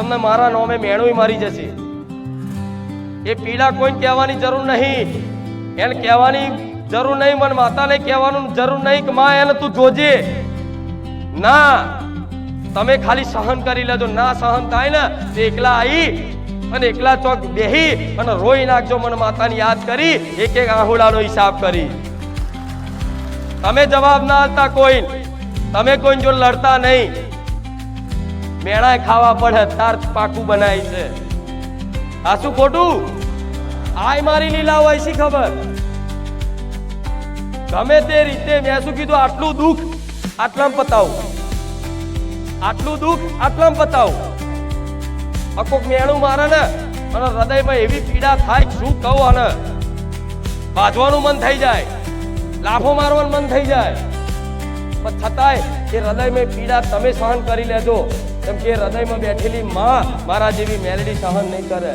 તમને મારા નોમે મેણું મારી જશે. એ પીડા કોઈને કહેવાની જરૂર નહીં. એને કહેવાની જરૂર નહીં, મને માતાને કહેવાનું જરૂર નહીં કે માં, એને તું જોજે. ના, તમે ખાલી સહન કરી લેજો. ના સહન થાય ને, તે એકલા આવી અને એકલા ચોક બેહી અને રોઈ નાખજો મને માતાની યાદ કરી. એક એક આહુડાનો હિસાબ કરી. તમે જવાબ ના આપતા કોઈ તમે કોઈ જો લડતા નહીં. મેણા ખાવા પડે તાર પાકું બનાય છે. આ શું ખોટું? આય મારી લીલા હોય શી ખબર? ગમે તે રીતે મેં શું કીધું? આટલું દુઃખ આટલામ પતાવું. આટલું દુઃખ આટલામ પતાવું. અકોક મેણું મારે ને અને હૃદયમાં એવી પીડા થાય શું કહું આને? બાજવાનું મન થઈ જાય. લાફો મારવાનું મન થઈ જાય. પણ છતાંય એ હૃદયમાં પીડા તમે સહન કરી લેજો. કેમ કે હૃદયમાં બેઠેલી માં મારા જેવી મેલડી સહન નહીં કરે.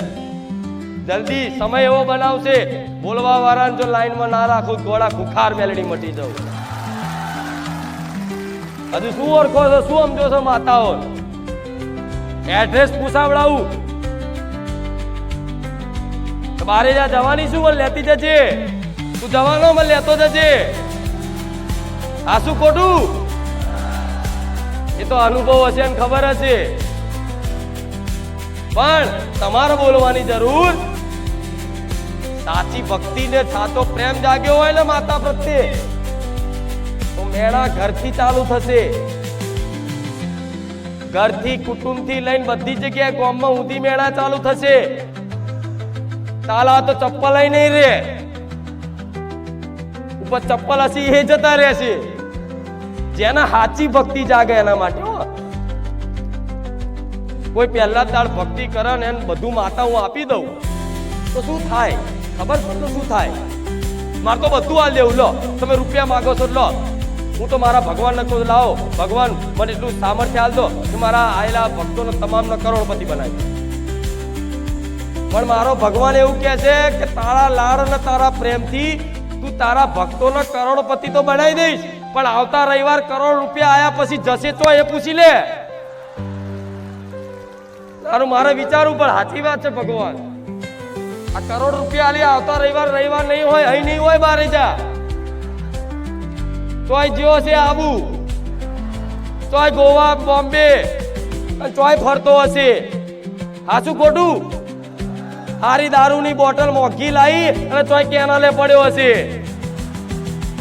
જલ્દી સમય એવો બનાવશે બોલવા વાળાને જો લાઈનમાં ના રાખો, ગોળા ખુખાર મેલડી મટી જાઉં હજુ શું ઓળખો છો? શું સમજો છો માતાઓ? એડ્રેસ પૂછાવડાવું. બારે જા જવાની શું મને લેતી જજે. તું જવાનો, મને લેતો જજે. આ શું ખોટું? એ તો અનુભવ હશે ને ખબર હશે. પણ તમારે બોલવાની જરૂર સાચી ભક્તિને સાચો પ્રેમ જાગ્યો હોય ને માતા પ્રત્યે, તો મેળા ઘરથી ચાલુ થશે. ઘરથી, કુટુંબથી લઈને બધી જગ્યાએ ગામમાં ઊંધી મેળા ચાલુ થશે. તાલા તો ચપ્પલ નહીં રે ઉપર ચપ્પલ હશે એ જતા રહેશે. જેના સાચી ભક્તિ જાગે એના માટે. કોઈ પહેલા જ ભક્તિ કરે ને બધું માતા હું આપી દઉં, તો શું થાય ખબર છે તો શું થાય મારે તો બધું આ લેવું લો, તમે રૂપિયા માગો છો, લો હું તો મારા ભગવાનને કહું લાવો, ભગવાન, મને એટલું સામર્થ્ય આલ દો કે મારા આયેલા ભક્તોને તમામનો કરોડપતિ બનાવી. પણ મારો ભગવાન એવું કહે છે કે તારા લાળ અને તારા પ્રેમથી તું તારા ભક્તોને કરોડપતિ તો બનાવી દઈશ પણ આવતા રવિવાર કરોડ રૂપિયા આયા પછી જશે તો એ પૂછી લે. તારું મારે વિચારવું પણ સાચી વાત છે ભગવાન. આ કરોડ રૂપિયા આલી આવતા રવિવાર રવિવાર નહીં હોય, અહીં નહીં હોય બારે જા. તોય જેવો છે આબુ. તોય ગોવા, બોમ્બે. ચોય ફરતો હશે. હા શું ખોટું? હારી દારૂની બોટલ મોંઘી લાવી અને તોય કેનાલે પડ્યો હશે.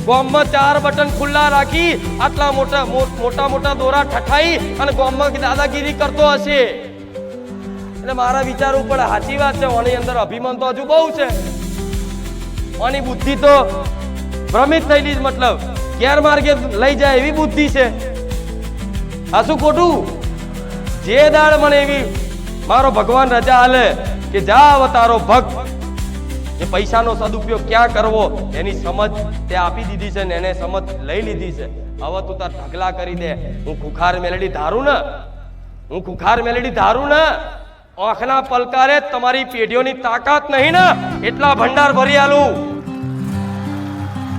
ગોમમાં ચાર બટન ખુલ્લા રાખી આટલા મોટા મોટા મોટા દોરા ઠઠાઈ અને ગોમમાં દાદાગીરી કરતો હશે. એટલે મારા વિચાર ઉપર સાચી વાત છે, ઓની અંદર અભિમાન તો હજુ બહુ છે. ઓની બુદ્ધિ તો ભ્રમિત થયેલી મતલબ ગેરમાર્ગે લઈ જાય એવી બુદ્ધિ છે. આ શું ખોટું? જે દાડ મને એવી, મારો ભગવાન રજા હાલે કે જા અવતારો તારો ભક્ત. એ પૈસાનો સદુપયોગ ક્યાં કરવો, એની સમજ તે આપી દીધી છે ને એને સમજ લઈ લીધી છે. હવે તું તાર ઢગલા કરી દે. હું ખુખાર મેલડી ધારું ને? હું ખુખાર મેલડી ધારું ને? આંખના પલકારે તમારી પેઢીઓની તાકાત નહીં ને? એટલા ભંડાર ભરી આલું.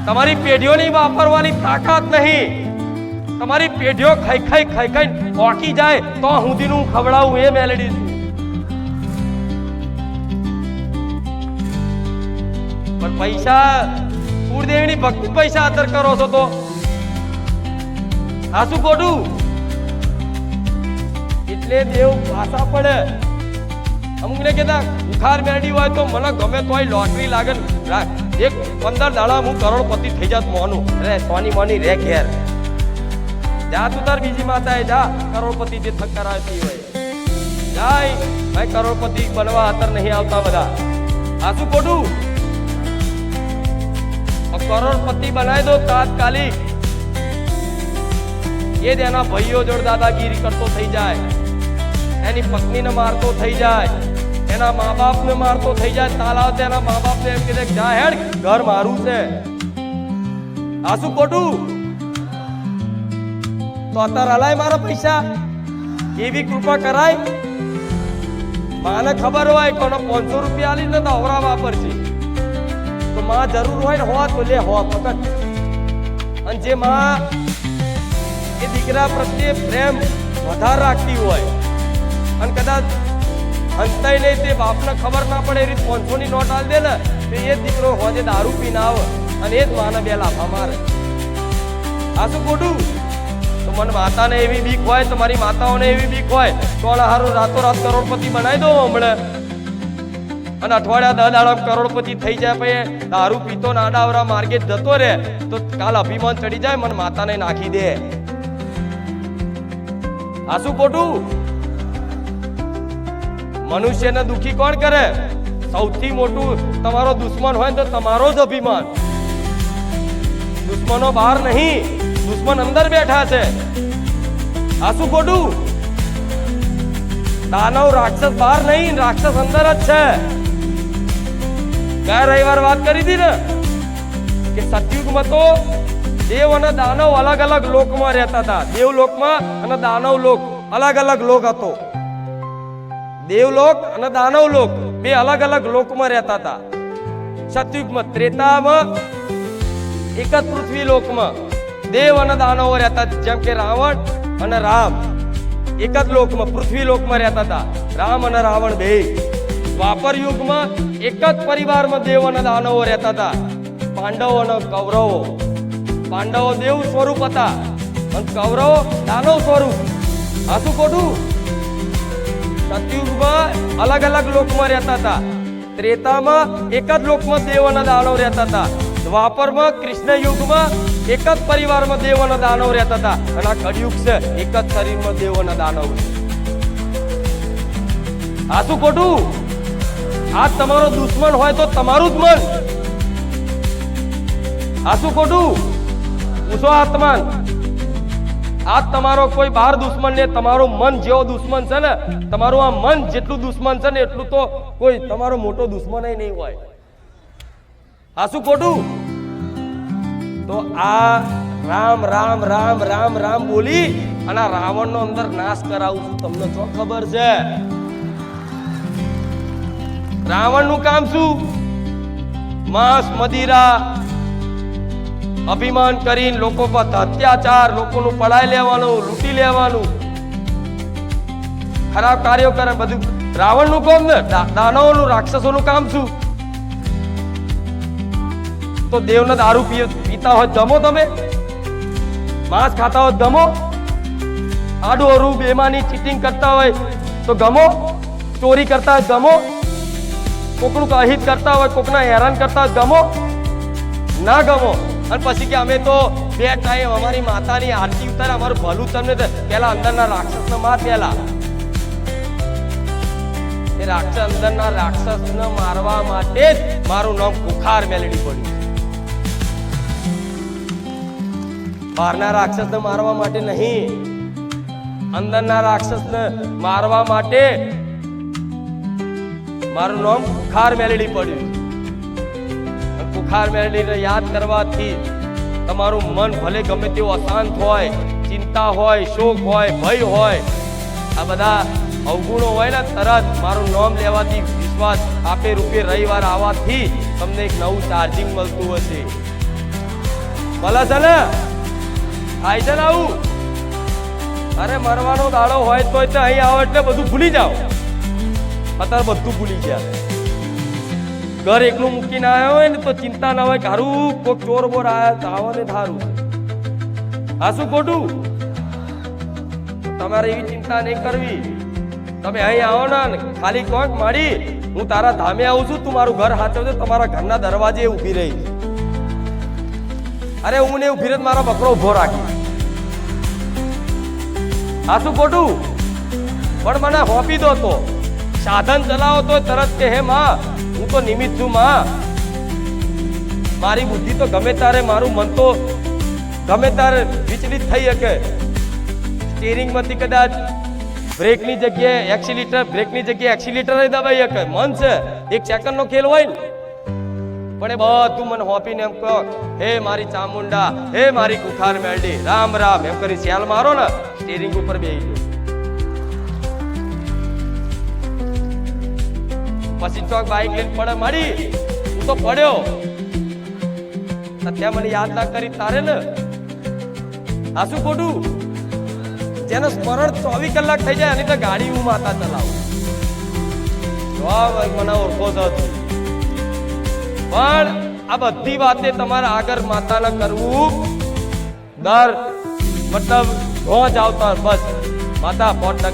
તમારી પેઢીઓની વાપરવાની તાકાત નહીં. તમારી પેઢીઓ ખાઈ ખાઈ ખાઈ ખાઈ ઓકી જાય તો હું દીનું ખવડાવું એ મેલેડી. પણ પૈસા, કુળદેવીની ભક્તિ પૈસા અતર કરો છો તો. આ શું ખોટું એટલે દેવ પાછા પડે. અમુકને કહેતા બુખાર મેળવી હોય તો મને ગમે તોય લોટરી લાગે એક પંદર દાડા હું કરોડપતિ થઈ જાત મોનું. રે, સોની મોની રે ઘેર. જા તું તાર બીજી માતા જા. કરોડપતિ જે થક કરાવતી હોય. જાય. ભાઈ, કરોડપતિ બનવા અતર નહીં આવતા બધા. આ શું ખોટું કરોડપતિ બનાવી દો તાત્કાલિક. એ જ એના ભાઈઓ જોડે દાદાગીરી કરતો થઈ જાય. એની પત્નીને મારતો થઈ જાય. એના મા બાપને મારતો થઈ જાય. તાલાવ એના મા બાપને એમ કીધે જા હેડ, ઘર મારું છે. આ શું ખોટું? તો અત્યારે હલાય મારા પૈસા. એવી કૃપા કરાય. માને ખબર હોય કોનો પાંચસો રૂપિયા આલી ને તો અવરા વાપરશે તો માં જરૂર હોય ને હોવા તો લે હો ફક્ત અને જે માં એ દીકરા પ્રત્યે પ્રેમ વધારે રાખતી હોય, અને કદાચ હંતાઈ નહીં તે બાપને ખબર ના પડે, એ રીત પાંચસો નોટ આલ દે ને, તો એ દીકરો હોજે દારૂ પીને આવે અને એ જ માને બે લાફા મારે. આ શું ખોટું? તો મને માતાને એવી બીક હોય, તો મારી માતાઓને એવી બીક હોય, તો હારું રાતો રાત કરોડપતિ બનાવી દો હમણાં. અને અઠવાડિયા દહ દાડા કરોડપતિ થઈ જાય પછી દારૂ પીતો ના ડાવરા માર્ગે જતો રહે, તો કાલ અભિમાન ચડી જાય, મને માતાને નાખી દે. આ શું ખોટું? મનુષ્યને દુખી કોણ કરે? સૌથી મોટું તમારો દુશ્મન હોય તો તમારો જ અભિમાન. દુશ્મનો બહાર નહીં, દુશ્મન અંદર બેઠા છે. આ શું ખોટું? દાનવ રાક્ષસ બહાર નહીં, રાક્ષસ અંદર જ છે. ગયા રવિવાર વાત કરી હતી ને કે સતયુગમાં તો દેવ અને દાનવ અલગ અલગ લોકમાં રહેતા હતા. દેવ લોકમાં અને દાનવ લોક અલગ અલગ લોક હતો. દેવલોક અને દાનવ લોક બે અલગ અલગ લોકમાં રહેતા હતા. સતયુગમાં ત્રેતામાં, એક જ પૃથ્વી લોકમાં દેવ અને દાનવો રહેતા જેમ કે રાવણ અને રામ. એક જ લોકમાં, પૃથ્વી લોકમાં રહેતા હતા. રામ અને રાવણ બે. દ્વાપર યુગમાં એક જ પરિવારમાં દેવ અને દાનવો રહેતા હતા. પાંડવો અને કૌરવો. પાંડવો દેવ સ્વરૂપ હતા અને કૌરવો દાનવ સ્વરૂપ. આ શું ખોટું? સતયુગમાં અલગ અલગ લોકમાં રહેતા હતા. ત્રેતામાં એક જ લોકમાં દેવ અને દાનવ રહેતા હતા. દ્વાપરમાં કૃષ્ણ યુગમાં એક જ પરિવારમાં દેવ અને દાનવ રહેતા હતા. અને આ કળિયુગ છે, એક જ શરીરમાં દેવ અને દાનવ છે. આ શું ખોટું? આ તમારો દુશ્મન હોય તો તમારું જ મન. આ શું ખોટું? પૂછો આત્માન. આ તમારો કોઈ બહાર દુશ્મન ને, તમારું મન જેવો દુશ્મન છે ને, તમારું આ મન જેટલું દુશ્મન છે ને, એટલું તો કોઈ તમારો મોટો દુશ્મન નહીં હોય. આ શું ખોટું? તો આ રામ રામ રામ રામ રામ બોલી અને રાવણનો અંદર નાશ કરાવું છું. તમને તો ખબર છે. રાવણનું કામ શું? માંસ, મદિરા, અભિમાન કરીને લોકો પર અત્યાચાર, લોકોનું પડાઈ લેવાનું, લૂંટી લેવાનું. ખરાબ કાર્યો કરે બધું. રાવણનું કામ ને? દાનવોનું, રાક્ષસોનું કામ શું? તો દેવને દારૂ પીતા હોય જમો તમે? માંસ ખાતા હોય ગમો આડું અરું બેમાની, ચીટિંગ કરતા હોય તો ગમો? ચોરી કરતા હોય ગમો કોકનું અહિત કરતા હોય, કોકના હેરાન કરતા ગમો? ના ગમો. અને પછી કે અમે તો બે ટાઈમ અમારી માતાની આરતી ઉતારે, અમારું ભલું તમને પેલા અંદરના રાક્ષસને માર પેલા. એ રાક્ષસ અંદરના રાક્ષસને મારવા માટે જ મારું નામ કુખાર મેલડી પડ્યું બહારના રાક્ષસને મારવા માટે નહીં, અંદરના રાક્ષસને મારવા માટે મારું નામ કુખાર મેલડી પડ્યું. કુખાર મેળવીને યાદ કરવાથી તમારું મન ભલે ગમે તેવું અશાંત હોય, ચિંતા હોય, શોક હોય, ભય હોય, આ બધા અવગુણો હોય ને તરત મારું નામ લેવાથી વિશ્વાસ આપે રૂપે રવિવાર આવવાથી તમને એક નવું ચાર્જિંગ મળતું હશે. ભલે છે ને? થાય છે ને આવું. અરે મરવાનો દાડો હોય તો અહીં આવો એટલે બધું ભૂલી જાઓ. અત્યારે બધું ભૂલી ગયા. ઘર એકલું મૂકીને આવ્યો હોય ને તો ચિંતા ના હોય હારું, કોક ચોર બોર આવ્યા તો આવો ને ધારું. આ શું ખોટું? તમારે એવી ચિંતા નહીં કરવી. તમે અહીં આવો ને ખાલી કોક માડી, હું તારા ધામે આવું છું, તું મારું ઘર હાચવજે તમારા ઘરના દરવાજે ઊભી રહી. અરે હું ને ઊભી રહી મારો બકરો ઊભો રાખી. આ શું ખોટું? પણ મને હોપી દો તો. સાધન ચલાવો તો તરત કે હે માં? હું તો નિમિત્ત છું, માં. મારી બુદ્ધિ તો ગમે તારે મારું મન તો ગમે તારે વિચલિત થઈ શકે. સ્ટેરિંગમાંથી કદાચ બ્રેકની જગ્યાએ એક્સિલીટર બ્રેકની જગ્યાએ એક્સિલીટર દબાઈ શકે. મન છે, એક સેકન્ડનો ખેલ હોય ને. પણ એ બધું મને હોપીને એમ કહો, હે મારી ચામુંડા, હે મારી કુખાર મેળડી રામ રામ. એમ કરી સેલ મારો ને, સ્ટીરિંગ ઉપર બેસી ગયો. પછી ચોક બાઈક લઈને પડે મારી હું તો પડ્યો. ત્યાં મને યાદ ના કરી તારે ને? આ શું ખોટું? જેનું સ્મરણ ચોવીસ કલાક થઈ જાય, એની તો ગાડી હું માતા ચલાવું. મને ઓળખો છો પણ આ બધી વાતે તમારે આગળ માતાને કરવું દર મતલબ રોજ આવતા બસ. માતા પોટ